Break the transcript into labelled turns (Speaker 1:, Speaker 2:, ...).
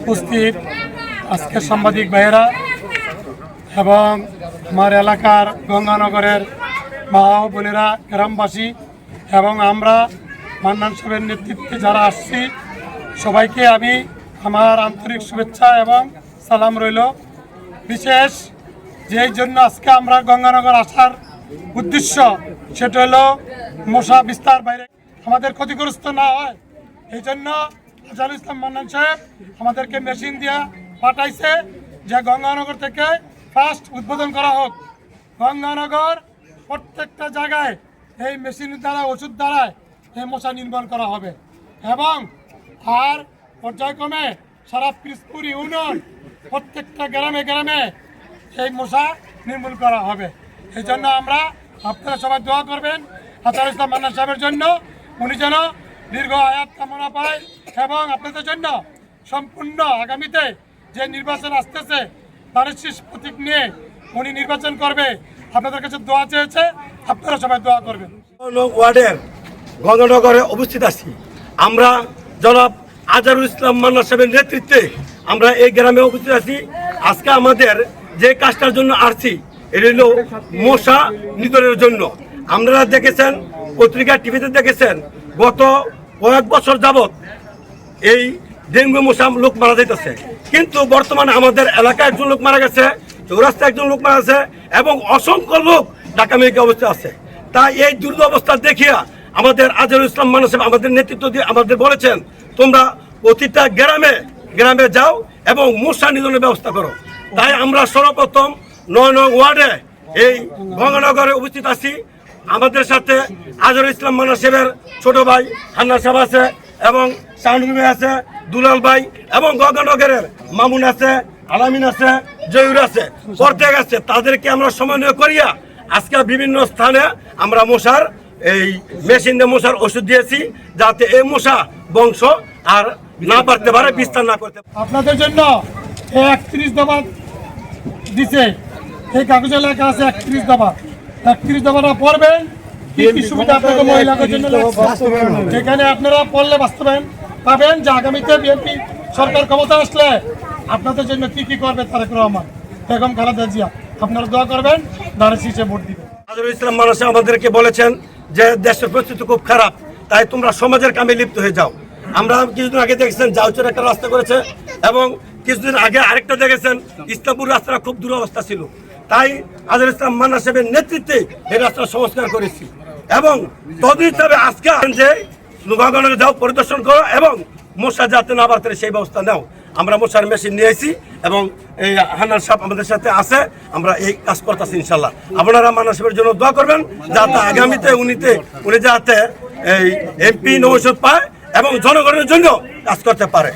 Speaker 1: উপস্থিত আজকে সাংবাদিক ভাইয়েরা এবং আমার এলাকার গঙ্গানগরের মা বোনেরা, গ্রামবাসী এবং আমরা মান্নান সাহেবের নেতৃত্বে যারা আসছি, সবাইকে আমি আমার আন্তরিক শুভেচ্ছা এবং সালাম রইল। বিশেষ যেই জন্য আজকে আমরা গঙ্গানগর আসার উদ্দেশ্য, সেটা হলো মশা বিস্তার বাইরে। আমাদের ক্ষতিগ্রস্ত না হয়, এই জন্য আজহারুল ইসলাম মান্নান সাহেব আমাদেরকে মেশিন দিয়া পাঠাইছে যে গঙ্গানগর থেকে ফার্স্ট উদ্বোধন করা হোক। গঙ্গানগর প্রত্যেকটা জায়গায় এই মেশিনের দ্বারা, ওষুধ দ্বারায় এই মশা নির্মাণ করা হবে। এবং আর পর্যায়ক্রমে সারা পিসপুর ইউনিয়ন প্রত্যেকটা গ্রামে গ্রামে এই মশা নির্মূল করা হবে। এই জন্য আমরা আপনারা সবাই দোয়া করবেন হাসান ইসলাম মান্না সাহেবের জন্য। উনি যেন দীর্ঘ আয়াত কামনা পায় এবং আপনাদের জন্য সম্পূর্ণ আগামীতে যে নির্বাচন আসতেছে, তার শীষ প্রতীক নিয়ে উনি নির্বাচন করবে। আপনাদের কাছে দোয়া চেয়েছে, আপনারা সবাই দোয়া করবেন।
Speaker 2: ওয়ার্ডের গঙ্গানগরে অবস্থিত আছি। আমরা জনাব আজারুল ইসলাম মান্না সাহেবের নেতৃত্বে আমরা এই গ্রামে উপস্থিত আছি। আজকে আমাদের যে কাজটার জন্য আসছি, এটা হলো মশা নিধনের জন্য। আপনারা দেখেছেন, পত্রিকা টিভিতে দেখেছেন, গত কয়েক বছর যাবৎ এই ডেঙ্গু মশা লোক মারা যাইতেছে। কিন্তু বর্তমানে আমাদের এলাকায় একজন লোক মারা গেছে, চৌরাস্তায় একজন লোক মারা গেছে এবং অসংখ্য লোক ঢাকা মেয়েকে অবস্থায় আছে। তাই এই দুর্দ অবস্থা দেখিয়া আমাদের আজহারুল ইসলাম মানুষ আমাদের নেতৃত্ব দিয়ে আমাদের বলেছেন, তোমরা প্রতিটা গ্রামে গ্রামে যাও এবং মশা নিধনের ব্যবস্থা করো। তাই আমরা সর্বপ্রথম নয় নং ওয়ার্ডে এই গঙ্গানগরে উপস্থিত আছি। আমাদের সাথে আজহারুল ইসলাম মানা সাহেবের ছোট ভাই হান্না সাহেব আছে এবং শাহনুর আছে, দুলাল ভাই এবং গঙ্গানগরের মামুন আছে, আলামিন আছে, জয়ুর আছে, প্রত্যেক আছে। তাদেরকে আমরা সমন্বয় করিয়া আজকে বিভিন্ন স্থানে আমরা মশার এই মেশিন দিয়ে মশার ওষুধ দিয়েছি যাতে এই মশা বংশ আর না পারতে পারে, বিস্তার না করতে
Speaker 1: আপনাদের জন্য একত্রিশ দফা দিছে। এই কাগজে লেখা আছে একত্রিশ দফা একত্রিশ দফাটা পড়বেন কি কি সুবিধা আপনাদের মহিলাদের জন্য যেখানে আপনারা পড়লে বাস্তবায়ন পাবেন যে আগামীতে বিএনপি সরকার ক্ষমতা আসলে আপনাদের জন্য কি কি করবে তারেক রহমান বেগম খালেদা জিয়া আপনারা দোয়া করবেন দাঁড়িয়ে শীষে ভোট দিবেন।
Speaker 2: আজহারুল ইসলাম মানুষ আমাদেরকে বলেছেন যে দেশের পরিস্থিতি খুব খারাপ তাই তোমরা সমাজের কামে লিপ্ত হয়ে যাও। আমরা কিছুদিন আগে দেখেছেন জাউচের একটা রাস্তা করেছে এবং কিছুদিন আগে আরেকটা দেখেছেন ইসলামপুর রাস্তাটা খুব দুরবস্থা ছিল। তাই আজহারুল ইসলাম মান্না সাহেবের নেতৃত্বে এই রাস্তা সংস্কার করেছি। এবং তদ হিসাবে আজকে যে গঙ্গানগরে যাও, পরিদর্শন করো এবং মশা যাতে না বাড়তে সেই ব্যবস্থা নাও। আমরা মশার মেশিন নিয়েছি এবং এই হান্নান সাহেব আমাদের সাথে আছে, আমরা এই কাজ করতেছি ইনশাল্লাহ আপনারা মান্না সাহেবের জন্য দোয়া করবেন, যাতে আগামীতে উনিতে, উনি যাতে এই এমপি নৌষধ পায় এবং জনগণের জন্য কাজ করতে পারে।